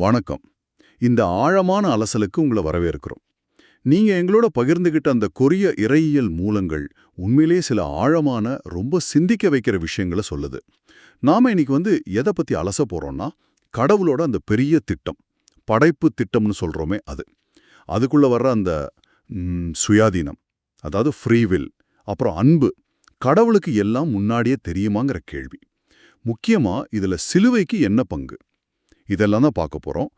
வணக்கம். இந்த ஆழமான அலசலுக்கு உங்களை வரவேற்கிறோம். நீங்க எங்களோட பகிர்ந்துகிட்ட அந்த கொரிய இறையியல் மூலங்கள் உண்மையிலே சில ஆழமான ரொம்ப சிந்திக்க வைக்கிற விஷயங்களை சொல்லுது. நாம இன்னைக்கு வந்து எதை பத்தி அலச போறோம்னா கடவுளோட அந்த பெரிய திட்டம் படைப்பு திட்டம்னு சொல்றோமே அது. அதுக்குள்ள வர்ற அந்த சுயாதீனம் அதாவது ஃப்ரீவில் அப்புறம் அன்பு கடவுளுக்கு எல்லாம் முன்னாடியே தெரியுமாங்கிற கேள்வி. முக்கியமா இதுல சிலுவைக்கு என்ன பங்கு? இதெல்லாம் தான் பார்க்க போறோம்.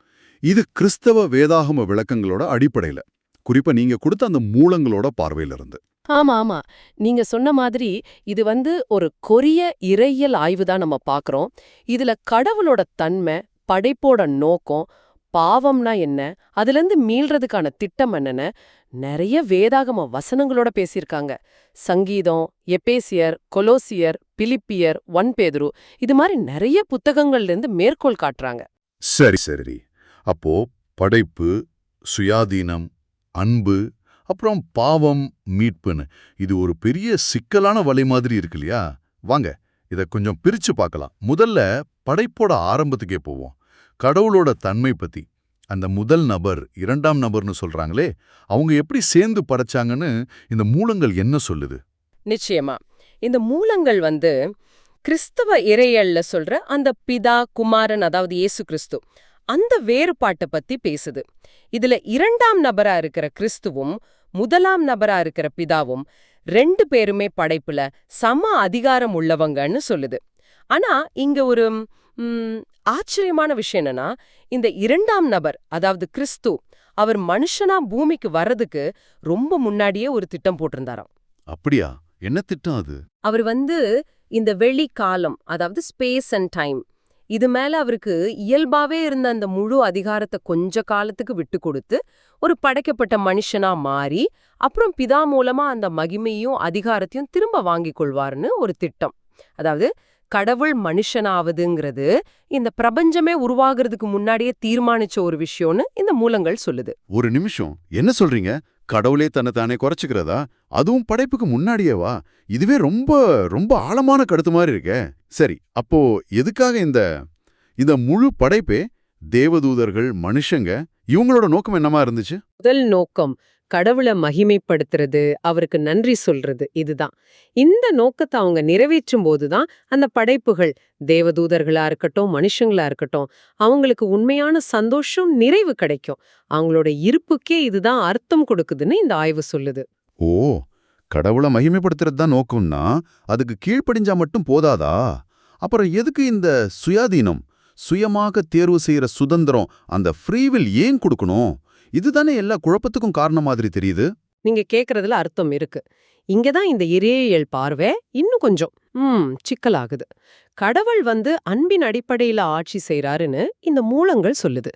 இது கிறிஸ்தவ வேதாகம விளக்கங்களோட அடிப்படையில. குறிப்பா நீங்க கொடுத்த அந்த மூலங்களோட பார்வையில இருந்து ஆமா ஆமா. நீங்க சொன்ன மாதிரி இது வந்து ஒரு கொரிய இறையியல் ஆய்வு தான் நம்ம பார்க்குறோம். இதுல கடவுளோட தன்மை படைப்போட நோக்கம் பாவம்னா என்ன அதுலேருந்து மீள்றதுக்கான திட்டம் என்னன்னு நிறைய வேதாகம வசனங்களோட பேசியிருக்காங்க. சங்கீதம் எபேசியர் கொலோசியர் பிலிப்பியர் ஒன் பேதுரு இது மாதிரி நிறைய புத்தகங்கள்ல இருந்து மேற்கோள் காட்டுறாங்க. சரி சரி அப்போ படைப்பு சுயாதீனம் அன்பு அப்புறம் பாவம் மீட்புன்னு. இது ஒரு பெரிய சிக்கலான வலை மாதிரி இருக்கு இல்லையா? வாங்க இத கொஞ்சம் பிரிச்சு பார்க்கலாம். முதல்ல படைப்போட ஆரம்பத்துக்கே போவோம். கடவுளோட தன்மை பத்தி. அந்த முதல் நபர் இரண்டாம் நபர்னு சொல்றாங்களே அவங்க எப்படி சேர்ந்து படைச்சாங்கன்னு இந்த மூலங்கள் என்ன சொல்லுது? நிச்சயமா. இந்த மூலங்கள் வந்து கிறிஸ்தவ இறையல்ல சொல்ற அந்த பிதா குமாரன் அதாவது இயேசு கிறிஸ்து அந்த வேறுபாட்டை பத்தி பேசுது. இதுல இரண்டாம் நபரா இருக்கிற கிறிஸ்துவும் முதலாம் நபரா இருக்கிற பிதாவும் ரெண்டு பேருமே படைப்புல சம அதிகாரம் உள்ளவங்கன்னு சொல்லுது. ஆனா இங்க ஒரு ஆச்சரியமான விஷயம் என்னன்னா இந்த இரண்டாம் நபர் அதாவது கிறிஸ்து அவர் மனுஷனா பூமிக்கு வர்றதுக்கு ரொம்ப முன்னாடியே ஒரு திட்டம் போட்டிருந்தாராம். அப்படியா? என்ன திட்டம் அது? அவர் வந்து இந்த வெளி காலம் அதாவது ஸ்பேஸ் அண்ட் டைம் இது மேல அவருக்கு இயல்பாவே இருந்த அந்த முழு அதிகாரத்தை கொஞ்ச காலத்துக்கு விட்டு கொடுத்து ஒரு படைக்கப்பட்ட மனுஷனா மாறி அப்புறம் பிதா மூலமா அந்த மகிமையும் அதிகாரத்தையும் திரும்ப வாங்கிக் கொள்வார்னு ஒரு திட்டம். அதாவது கடவுள் மனுஷனாவதுங்கிறது இந்த பிரபஞ்சமே உருவாகிறதுக்கு முன்னாடியே தீர்மானிச்ச ஒரு விஷயம்னு இந்த மூலங்கள் சொல்லுது. ஒரு நிமிஷம் என்ன சொல்றீங்க? கடவுளே தன்னை தானே குறைச்சிக்கிறதா? அதுவும் படைப்புக்கு முன்னாடியேவா? இதுவே ரொம்ப ரொம்ப ஆழமான கருத்து மாதிரி இருக்கே. சரி அப்போ எதுக்காக இந்த இந்த முழு படைப்பே தேவதூதர்கள் மனுஷங்க இவங்களோட நோக்கம் என்னமா இருந்துச்சு? முதல் நோக்கம் கடவுளை மகிமைப்படுத்துறது அவருக்கு நன்றி சொல்றது இதுதான். இந்த நோக்கத்தை அவங்க நிறைவேற்றும் போதுதான் அந்த படைப்புகள் தேவதூதர்களா இருக்கட்டும் மனுஷங்களா இருக்கட்டும் அவங்களுக்கு உண்மையான சந்தோஷம் நிறைவு கிடைக்கும். அவங்களோட இருப்புக்கே இதுதான் அர்த்தம் கொடுக்குதுன்னு இந்த ஆய்வு சொல்லுது. ஓ கடவுளை மகிமைப்படுத்துறது தான் நோக்கம்னா அதுக்கு கீழ்ப்படிஞ்சா மட்டும் போதாதா? அப்புறம் எதுக்கு இந்த சுயாதீனம்? சுயமாக தேர்வு செய்யற சுதந்திரம் அந்த ஃப்ரீவில் ஏன் கொடுக்கணும்? இதுதானே எல்லா குழப்பத்துக்கும் காரணம் மாதிரி தெரியுது? நீங்க கேக்குறதுல அர்த்தம் இருக்கு. இங்கதான் இந்த இறையியல் பார்வை இன்னும் கொஞ்சம் ம் சிக்கலாகுது. கடவுள் வந்து அன்பின் அடிப்படையில ஆட்சி செய்றாருன்னு இந்த மூலங்கள் சொல்லுது.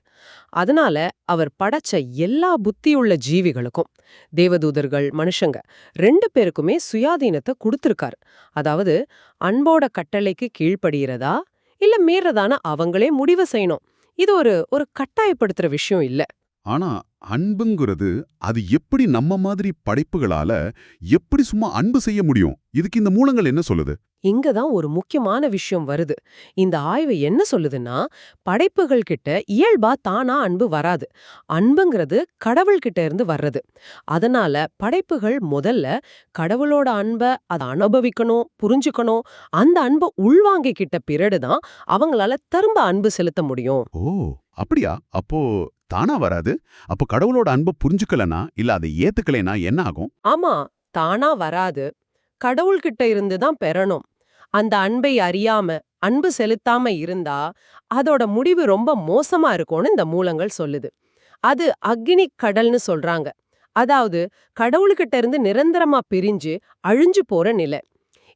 அதனால அவர் படைச்ச எல்லா புத்தியுள்ள ஜீவிகளுக்கும் தேவதூதர்கள் மனுஷங்க ரெண்டு பேருக்குமே சுயாதீனத்தை கொடுத்திருக்காரு. அதாவது அன்போட கட்டளைக்கு கீழ்ப்படுகிறதா இல்ல மீறதான அவங்களே முடிவு செய்யணும். இது ஒரு ஒரு கட்டாயப்படுத்துற விஷயம் இல்ல. ஆனா அன்புங்கிறது அது எப்படி நம்ம மாதிரி படைப்புகளால எப்படி சும்மா அன்பு செய்ய முடியும்? இதுக்கு இந்த மூலங்கள் என்ன சொல்லுது? இங்கதான் ஒரு முக்கியமான விஷயம் வருது. இந்த ஆய்வு என்ன சொல்லுதுன்னா படைப்புகள் கிட்ட இயல்பா தானா அன்பு வராது. அன்புங்கிறது கடவுள் கிட்ட இருந்து வர்றது. அதனால படைப்புகள் முதல்ல கடவுளோட அன்பை அதை அனுபவிக்கணும் புரிஞ்சுக்கணும். அந்த அன்பை உள்வாங்கிக்கிட்ட பிறடுதான் அவங்களால திரும்ப அன்பு செலுத்த முடியும். ஓ அப்படியா? அப்போ தானா வராது? அப்போ கடவுளோட அன்பை புரிஞ்சுக்கலனா இல்ல அதை ஏத்துக்கலைனா என்ன ஆகும்? ஆமா தானா வராது. கடவுள்கிட்ட இருந்து தான் பெறணும். அந்த அன்பை அறியாம அன்பு செலுத்தாம இருந்தா அதோட முடிவு ரொம்ப மோசமா இருக்கும்னு இந்த மூலங்கள் சொல்லுது. அது அக்னி கடல்னு சொல்றாங்க. அதாவது கடவுள்கிட்ட இருந்து நிரந்தரமா பிரிஞ்சு அழிஞ்சு போற நிலை.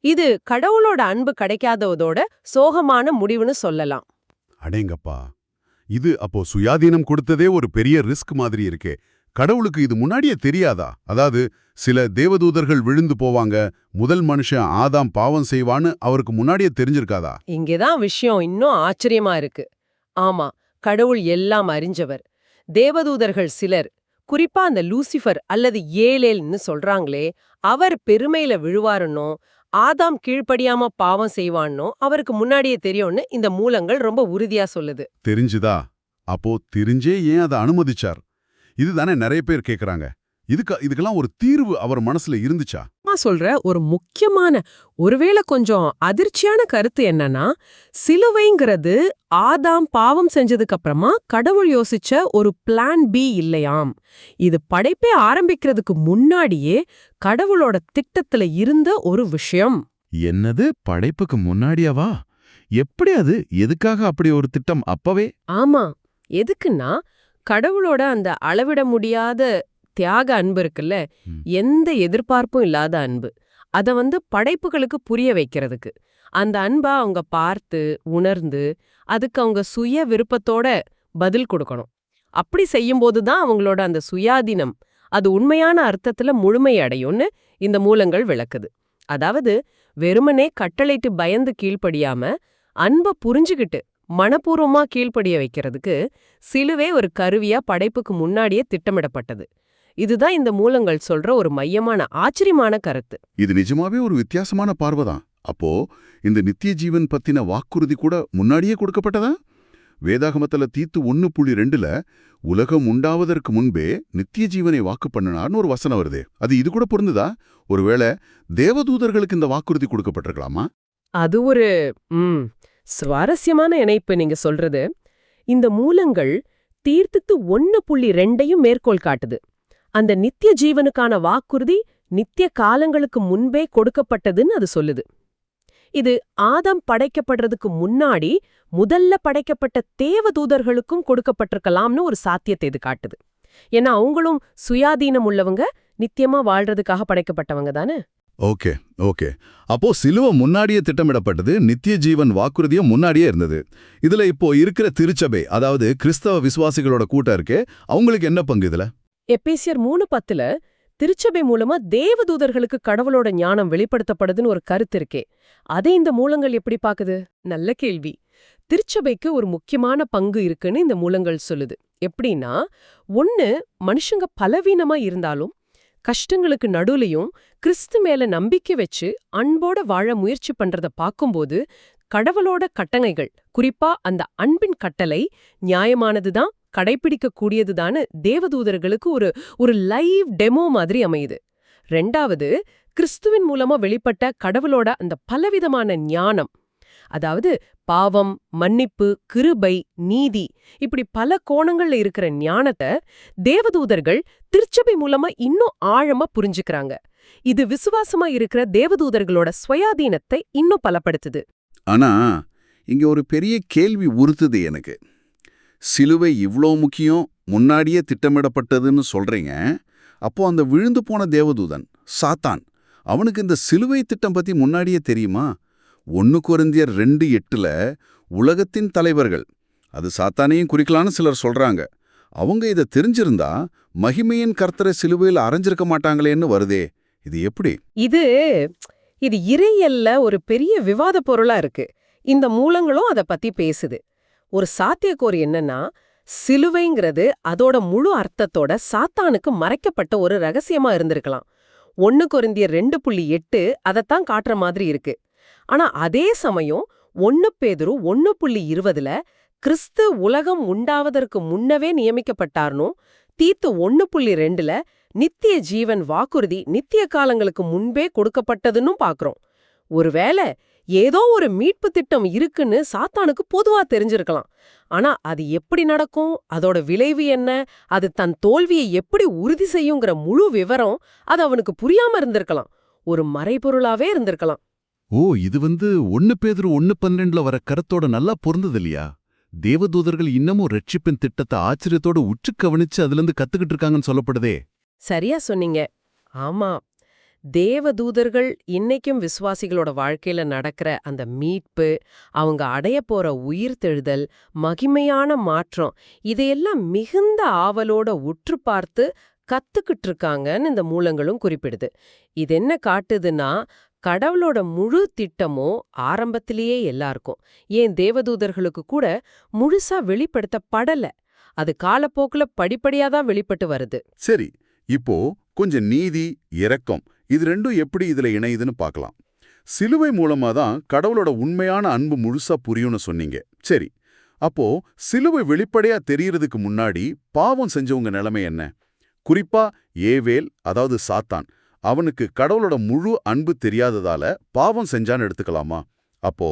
இது கடவுளோட அன்பு கிடைக்காததோட சோகமான முடிவுன்னு சொல்லலாம். அடேங்கப்பா. இது அப்போ சுயாதீனம் கொடுத்ததே ஒரு பெரிய ரிஸ்க் மாதிரி இருக்கே. கடவுளுக்கு இது முன்னாடியே தெரியாதா? அதாவது சில தேவதூதர்கள் விழுந்து போவாங்க முதல் மனுஷன் ஆதாம் பாவம் செய்வான்னு அவருக்கு முன்னாடியே தெரிஞ்சிருக்காதா? இங்கேதான் விஷயம் இன்னும் ஆச்சரியமா இருக்கு. ஆமா கடவுள் எல்லாம் அறிஞ்சவர். தேவதூதர்கள் சிலர் குறிப்பா அந்த லூசிஃபர் அல்லது ஏலேல்னு சொல்றாங்களே அவர் பெருமையில விழுவாருன்னோ ஆதாம் கீழ்ப்படியாம பாவம் செய்வான்னோ அவருக்கு முன்னாடியே தெரியும்னு இந்த மூலங்கள் ரொம்ப உறுதியா சொல்லுது. தெரிஞ்சுதா? அப்போ தெரிஞ்சே ஏன் அதை அனுமதிச்சார்? இதுதானே நிறைய பேர் கேக்குறாங்க. இதுக்கு இதுக்கெல்லாம் ஒரு தீர்வு அவர் மனசுல இருந்துச்சா? சொல்ற ஒரு முக்கியமான ஒருவேளை கொஞ்சம் அதிர்ச்சியான கருத்து என்னன்னா சிலுவைங்கிறது ஆதாம் பாவம் செஞ்சதுக்கு அப்புறமா கடவுள் யோசிச்ச ஒரு பிளான் பி இல்லையாம். இது படைப்பே ஆரம்பிக்கிறதுக்கு முன்னாடியே கடவுளோட திட்டத்துல இருந்த ஒரு விஷயம். என்னது? படைப்புக்கு முன்னாடியாவா? எப்படி அது? எதுக்காக அப்படி ஒரு திட்டம் அப்பவே? ஆமா. எதுக்குன்னா கடவுளோட அந்த அளவிட முடியாத தியாக அன்பு இருக்குல்ல. எந்த எதிர்பார்ப்பும் இல்லாத அன்பு. அத வந்து படைப்புகளுக்கு புரிய வைக்கிறதுக்கு. அந்த அன்பை அவங்க பார்த்து உணர்ந்து அதுக்கு அவங்க சுய விருப்பத்தோட பதில் கொடுக்கணும். அப்படி செய்யும்போது தான் அவங்களோட அந்த சுயாதீனம் அது உண்மையான அர்த்தத்துல முழுமை அடையும்னு இந்த மூலங்கள் விளக்குது. அதாவது வெறுமனே கட்டளைட்டு பயந்து கீழ்ப்படியாம அன்பை புரிஞ்சுகிட்டு மனப்பூர்வமா கீழ்ப்படிய வைக்கிறதுக்கு சிலுவே ஒரு கருவியா படைப்புக்கு முன்னாடியே திட்டமிடப்பட்டது. இதுதான் இந்த மூலங்கள் சொல்ற ஒரு மையமான ஆச்சரியமான கருத்து. இது நிஜமாவே ஒரு வித்தியாசமான பார்வைதான். அப்போ இந்த நித்திய ஜீவன் பத்தின வாக்குறுதி கூட முன்னாடியே கொடுக்கப்பட்டதா? வேதாகமத்துல தீத்து ஒன்னு புள்ளி ரெண்டுல உலகம் உண்டாவதற்கு முன்பே நித்திய ஜீவனை வாக்கு பண்ணினார்னு ஒரு வசனம் வருதே. அது இது கூட பொருந்துதா? ஒருவேளை தேவதூதர்களுக்கு இந்த வாக்குறுதி கொடுக்கப்பட்டிருக்கலாமா? அது ஒரு ம் சுவாரஸ்யமான இணைப்பு நீங்க சொல்றது. இந்த மூலங்கள் தீர்த்துத்து ஒன்னு புள்ளி ரெண்டையும் மேற்கோள் காட்டுது. அந்த நித்திய ஜீவனுக்கான வாக்குறுதி நித்திய காலங்களுக்கு முன்பே கொடுக்கப்பட்டதுன்னு அது சொல்லுது. இது ஆதம் படைக்கப்படுறதுக்கு முன்னாடி முதல்ல படைக்கப்பட்ட தேவதூதர்களுக்கும் கொடுக்கப்பட்டிருக்கலாம்னு ஒரு சாத்தியத்தை இது காட்டுது. ஏன்னா அவங்களும் சுயாதீனம் உள்ளவங்க நித்தியமா வாழ்றதுக்காக படைக்கப்பட்டவங்க தானே? Okay okay. அப்போ சிலுவை முன்னாடியே திட்டமிடப்பட்டது நித்திய ஜீவன் வாக்குறுதியும் முன்னாடியே இருந்தது. இதுல இப்போ இருக்கிற திருச்சபை அதாவது கிறிஸ்தவ விசுவாசிகளோட கூட்டம் இருக்கே அவங்களுக்கு என்ன பங்கு இதுல? எபேசியர் மூணு பத்துல திருச்சபை மூலமா தேவதூதர்களுக்கு கடவுளோட ஞானம் வெளிப்படுத்தப்படுதுன்னு ஒரு கருத்து இருக்கே. அதை இந்த மூலங்கள் எப்படி பாக்குது? நல்ல கேள்வி. திருச்சபைக்கு ஒரு முக்கியமான பங்கு இருக்குன்னு இந்த மூலங்கள் சொல்லுது. எப்படின்னா ஒன்னு மனுஷங்க பலவீனமா இருந்தாலும் கஷ்டங்களுக்கு நடுவுலயும் கிறிஸ்து மேல நம்பிக்கை வச்சு அன்போட வாழ முயற்சி பண்றத பாக்கும்போது கடவுளோட கட்டளைகள் குறிப்பா அந்த அன்பின் கட்டளை நியாயமானதுதான் கடைபிடிக்கக்கூடியதுதான்னு தேவதூதர்களுக்கு ஒரு ஒரு லைவ் டெமோ மாதிரி அமையுது. ரெண்டாவது கிறிஸ்துவின் மூலமா வெளிப்பட்ட கடவுளோட அந்த பலவிதமான ஞானம். அதாவது பாவம் மன்னிப்பு கிருபை நீதி இப்படி பல கோணங்கள்ல இருக்கிற ஞானத்தை தேவதூதர்கள் திருச்சபை மூலமா இன்னும் ஆழமா புரிஞ்சுக்கிறாங்க. இது விசுவாசமா இருக்கிற தேவதூதர்களோட சுயாதீனத்தை இன்னும் பலப்படுத்துது. ஆனா இங்க ஒரு பெரிய கேள்வி உறுத்துது எனக்கு. சிலுவை இவ்ளோ முக்கியம் முன்னாடியே திட்டமிடப்பட்டதுன்னு சொல்றீங்க. அப்போ அந்த விழுந்து போன தேவதூதன் சாத்தான் அவனுக்கு இந்த சிலுவை திட்டம் பத்தி முன்னாடியே தெரியுமா? ஒன்று குருந்தியர் ரெண்டு எட்டுல உலகத்தின் தலைவர்கள் அது சாத்தானையும் குறிக்கலான்னு சிலர் சொல்றாங்க. அவங்க இதை தெரிஞ்சிருந்தா மகிமையின் கர்த்தரை சிலுவையில் அரைஞ்சிருக்க மாட்டாங்களேன்னு வருதே. இது எப்படி? இது இது இறையல்ல ஒரு பெரிய விவாத பொருளா இருக்கு. இந்த மூலங்களும் அத பத்தி பேசுது. ஒரு சாத்தியக்கோர் என்னன்னா சிலுவைங்கிறது அதோட முழு அர்த்தத்தோட சாத்தானுக்கு மறைக்கப்பட்ட ஒரு ரகசியமா இருந்திருக்கலாம். ஒன்னு குறைந்திய ரெண்டு புள்ளி எட்டு அதைத்தான் காட்டுற மாதிரி இருக்கு. ஆனா அதே சமயம் ஒன்னு பேதுரு ஒன்னு புள்ளி இருபதுல கிறிஸ்து உலகம் உண்டாவதற்கு முன்னவே நியமிக்கப்பட்டார்னும் தீத்து ஒன்னு புள்ளி ரெண்டுல நித்திய ஜீவன் வாக்குறுதி நித்திய காலங்களுக்கு முன்பே கொடுக்கப்பட்டதுன்னும் பாக்குறோம். ஒருவேளை ஏதோ ஒரு மீட்பு திட்டம் இருக்குன்னு சாத்தானுக்கு பொதுவா தெரிஞ்சிருக்கலாம். ஆனா அது எப்படி நடக்கும்? அதோட விளைவு என்ன? அது தன் தோல்வியை எப்படி உறுதி செய்யுங்கிற முழு விவரம் அது அவனுக்கு புரியாம இருந்திருக்கலாம். ஒரு மறைபொருளாவே இருந்திருக்கலாம். ஓ இது வந்து ஒன்னு பேதுரு ஒன்னு பன்னெண்டுல வர கருத்தோட நல்லா பொருந்தது இல்லையா தேவதூதர்கள் இன்னமும் ரட்சிப்பின் திட்டத்தை ஆச்சரியத்தோட உற்று கவனிச்சு அதுலேருந்து கத்துக்கிட்டு இருக்காங்கன்னு சொல்லப்படுதே. சரியா சொன்னீங்க. ஆமா. தேவதூதர்கள் இன்னைக்கும் விசுவாசிகளோட வாழ்க்கையில நடக்கிற அந்த மீட்பு அவங்க அடைய போற உயிர்த்தெழுதல் மகிமையான மாற்றம் இதையெல்லாம் மிகுந்த ஆவலோட உற்று பார்த்து கத்துக்கிட்டு இருக்காங்கன்னு இந்த மூலங்களும் குறிப்பிடுது. இது என்ன காட்டுதுன்னா கடவுளோட முழு திட்டமும் ஆரம்பத்திலேயே எல்லாருக்கும். ஏன் தேவதூதர்களுக்கு கூட முழுசா வெளிப்படுத்தப்படல. அது காலப்போக்குல படிப்படியா தான் வெளிப்பட்டு வருது. சரி இப்போ கொஞ்சம் நீதி இரக்கம் இது ரெண்டும் எப்படி இதுல இணையுதுன்னு பார்க்கலாம். சிலுவை மூலமா தான் கடவுளோட உண்மையான அன்பு முழுசா புரியும்னு சொன்னீங்க. சரி அப்போ சிலுவை வெளிப்படையா தெரியறதுக்கு முன்னாடி பாவம் செஞ்சவங்க நிலைமை என்ன? குறிப்பா ஏவேல் அதாவது சாத்தான் அவனுக்கு கடவுளோட முழு அன்பு தெரியாததால பாவம் செஞ்சான்னு எடுத்துக்கலாமா? அப்போ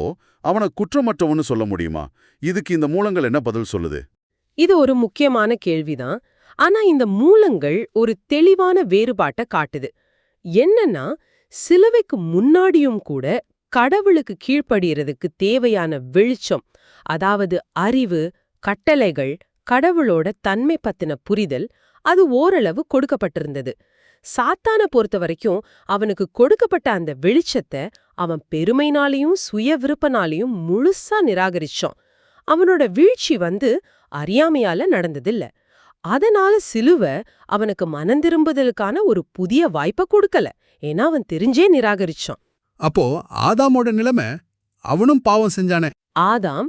அவனை குற்றமற்றவன்னு சொல்ல முடியுமா? இதுக்கு இந்த மூலங்கள் என்ன பதில் சொல்லுது? இது ஒரு முக்கியமான கேள்விதான். ஆனா இந்த மூலங்கள் ஒரு தெளிவான வேறுபாட்டை காட்டுது. என்னன்னா சிலுவைக்கு முன்னாடியும் கூட கடவுளுக்கு கீழ்ப்படுகிறதுக்கு தேவையான வெளிச்சம் அதாவது அறிவு கட்டளைகள் கடவுளோட தன்மை பத்தின புரிதல் அது ஓரளவு கொடுக்கப்பட்டிருந்தது. சாத்தான பொறுத்த வரைக்கும் அவனுக்கு கொடுக்கப்பட்ட அந்த வெளிச்சத்தை அவன் பெருமைனாலையும் சுய விருப்பனாலையும் முழுசா நிராகரிச்சான். அவனோட வீழ்ச்சி வந்து அறியாமையால நடந்ததில்லை. அதனால சிலுவை அவனுக்கு மனந்திரும்புதலுக்கான ஒரு புதிய வாய்ப்பை கொடுக்கல. ஏன்னா அவன் தெரிஞ்சே நிராகரிச்சான். அப்போ ஆதாமோட நிலைமை அவனும் பாவம் செஞ்சானே? ஆதாம்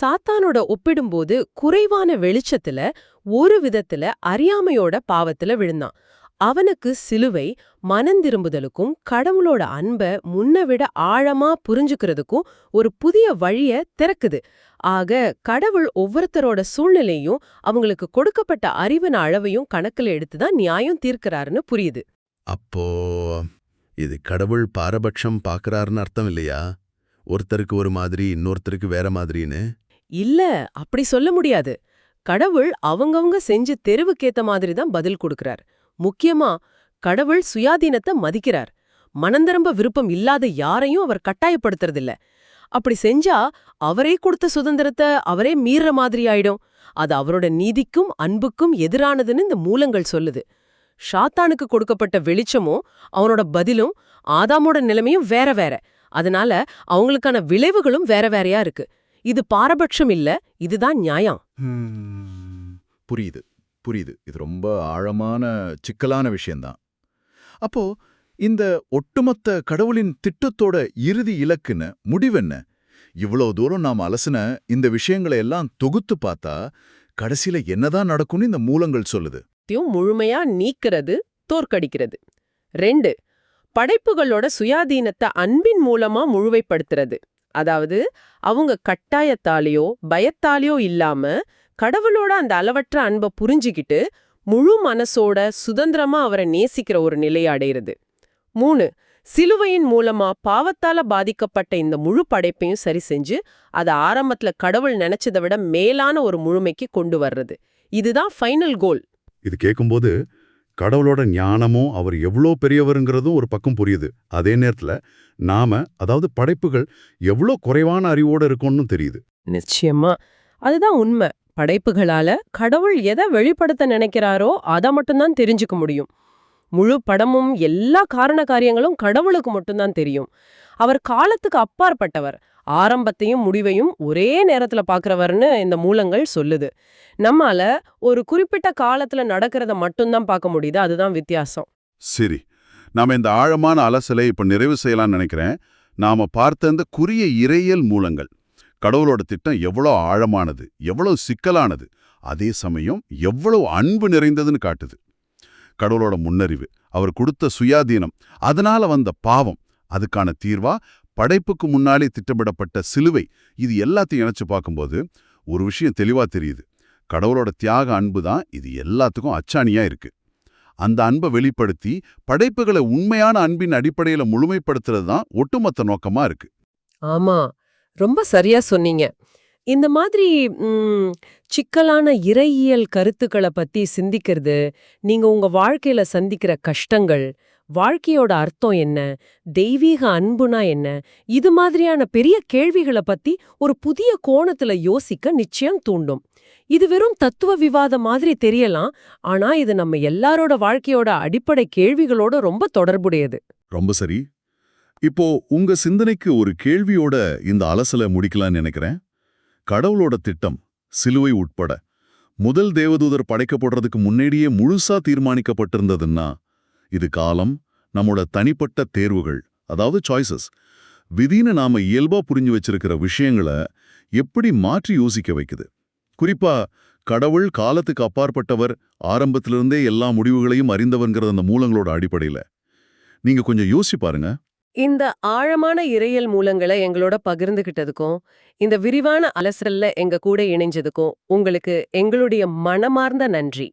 சாத்தானோட ஒப்பிடும்போது குறைவான வெளிச்சத்துல ஒரு விதத்துல அறியாமையோட பாவத்துல விழுந்தான். அவனுக்கு சிலுவை மனந்திரும்புதலுக்கும் கடவுளோட அன்ப முன்ன விட ஆழமா புரிஞ்சுக்கிறதுக்கும் ஒரு புதிய வழிய திறக்குது. ஆக கடவுள் ஒவ்வொருத்தரோட சூழ்நிலையும் அவங்களுக்கு கொடுக்கப்பட்ட அறிவின அளவையும் கணக்குல எடுத்துதான் நியாயம் தீர்க்கறாருன்னு புரியுது. அப்போ இது கடவுள் பாரபட்சம் பார்க்கறாருன்னு அர்த்தம் இல்லையா? ஒருத்தருக்கு ஒரு மாதிரி இன்னொருத்தருக்கு வேற மாதிரின்னு? இல்ல அப்படி சொல்ல முடியாது. கடவுள் அவங்கவங்க செஞ்ச தெருவுக்கேத்த மாதிரி தான் பதில் கொடுக்கறார். முக்கியமா கடவுள் சுயாதீனத்தை மதிக்கிறார். மனந்திரம்ப விருப்பம் இல்லாத யாரையும் அவர் கட்டாயப்படுத்துறதில்ல. அப்படி செஞ்சா அவரே கொடுத்த சுதந்திரத்தை அவரே மீற மாதிரி ஆயிடும். அது அவரோட நீதிக்கும் அன்புக்கும் எதிரானதுன்னு இந்த மூலங்கள் சொல்லுது. ஷாத்தானுக்கு கொடுக்கப்பட்ட வெளிச்சமும் அவனோட பதிலும் ஆதாமோட நிலைமையும் வேற வேற. அதனால அவங்களுக்கான விளைவுகளும் வேற வேறையா இருக்கு. இது பாரபட்சம் இல்ல இதுதான் நியாயம். புரியுது. புரியுது. இது ரொம்ப ஆழமான சிக்கலான விஷயந்தான். அப்போ இந்த ஒட்டுமொத்த கடவுளின் திட்டத்தோட இறுதி இலக்குன்னு முடிவென்ன இவ்வளோ தூரம் நாம் அலசின இந்த விஷயங்களை எல்லாம் தொகுத்து பார்த்தா கடைசியில என்னதான் நடக்கும்னு இந்த மூலங்கள் சொல்லுது. முழுமையா நீக்கிறது தோற்கடிக்கிறது. ரெண்டு படைப்புகளோட சுயாதீனத்தை அன்பின் மூலமா முழுவைப்படுத்துறது அதாவது அவங்க கட்டாயத்தாலேயோ பயத்தாலேயோ இல்லாம கடவுளோட அந்த அளவற்ற அன்பை புரிஞ்சுக்கிட்டு முழு மனசோட சுதந்திரமா அவரை நேசிக்கிற ஒரு நிலையை அடையிறது. மூணு சிலுவையின் மூலமா பாவத்தால பாதிக்கப்பட்ட இந்த முழு படைப்பையும் சரி செஞ்சு அதை ஆரம்பத்துல கடவுள் நினைச்சதை விட மேலான ஒரு முழுமைக்கு கொண்டு வர்றது. இதுதான் ஃபைனல் கோல். இது கேட்கும்போது கடவுளோட ஞானமும் அவர் எவ்வளோ பெரியவருங்கிறதும் ஒரு பக்கம் புரியுது. அதே நேரத்துல நாம அதாவது படைப்புகள் எவ்வளோ குறைவான அறிவோட இருக்கோம்னு தெரியுது. நிச்சயமா. அதுதான் உண்மை. படைப்புகளால கடவுள் எதை வெளிப்படுத்த நினைக்கிறாரோ அதை மட்டும்தான் தெரிஞ்சுக்க முடியும். முழு படமும் எல்லா காரண காரியங்களும் கடவுளுக்கு மட்டும்தான் தெரியும். அவர் காலத்துக்கு அப்பாற்பட்டவர். ஆரம்பத்தையும் முடிவையும் ஒரே நேரத்தில் பார்க்கறவர்னு இந்த மூலங்கள் சொல்லுது. நம்மால ஒரு குறிப்பிட்ட காலத்தில் நடக்கிறத மட்டும்தான் பார்க்க முடியுது. அதுதான் வித்தியாசம். சரி. நாம இந்த ஆழமான அலசலை இப்போ நிறைவு செய்யலாம்னு நினைக்கிறேன். நாம பார்த்த இந்த குறிய இறையல் மூலங்கள். கடவுளோட திட்டம் எவ்வளோ ஆழமானது எவ்வளவு சிக்கலானது அதே சமயம் எவ்வளவு அன்பு நிறைந்ததுன்னு காட்டுது. கடவுளோட முன்னறிவு அவர் கொடுத்த சுயாதீனம் அதனால வந்த பாவம் அதுக்கான தீர்வா படைப்புக்கு முன்னாலே திட்டமிடப்பட்ட சிலுவை இது எல்லாத்தையும் இணைச்சு பார்க்கும்போது ஒரு விஷயம் தெளிவா தெரியுது. கடவுளோட தியாக அன்பு தான் இது எல்லாத்துக்கும் அச்சாணியா இருக்கு. அந்த அன்பை வெளிப்படுத்தி படைப்புகளை உண்மையான அன்பின் அடிப்படையில முழுமைப்படுத்துறது தான் ஒட்டுமொத்த நோக்கமா இருக்கு. ஆமா. ரொம்ப சரியா சொன்னீங்க. இந்த மாதிரி சிக்கலான இறையியல் கருத்துக்களை பத்தி சிந்திக்கிறது நீங்க உங்க வாழ்க்கையில சந்திக்கிற கஷ்டங்கள் வாழ்க்கையோட அர்த்தம் என்ன தெய்வீக அன்புனா என்ன இது மாதிரியான பெரிய கேள்விகளை பத்தி ஒரு புதிய கோணத்துல யோசிக்க நிச்சயம் தூண்டும். இது வெறும் தத்துவ விவாதம் மாதிரி தெரியலாம் ஆனா இது நம்ம எல்லாரோட வாழ்க்கையோட அடிப்படை கேள்விகளோட ரொம்ப தொடர்புடையது. ரொம்ப சரி. இப்போ உங்க சிந்தனைக்கு ஒரு கேள்வியோட இந்த அலசலை முடிக்கலாம்னு நினைக்கிறேன். கடவுளோட திட்டம் சிலுவை உட்பட முதல் தேவதூதர் படைக்கப்படுறதுக்கு முன்னாடியே முழுசா தீர்மானிக்கப்பட்டிருந்ததுன்னா இது காலம் நம்மோட தனிப்பட்ட தேர்வுகள் அதாவது சாய்ஸஸ் விதின்னு நாம இயல்பா புரிஞ்சு வச்சிருக்கிற விஷயங்களை எப்படி மாற்றி யோசிக்க வைக்குது? குறிப்பா கடவுள் காலத்துக்கு அப்பாற்பட்டவர் ஆரம்பத்திலிருந்தே எல்லா முடிவுகளையும் அறிந்தவர்ங்கிறது அந்த மூலங்களோட அடிப்படையில. நீங்க கொஞ்சம் யோசிச்சு பாருங்க. இந்த ஆழமான இறையல் மூலங்களை எங்களோட பகிர்ந்துகிட்டதுக்கும் இந்த விரிவான அலசல்ல எங்க கூட இணைஞ்சதுக்கும் உங்களுக்கு எங்களுடைய மனமார்ந்த நன்றி.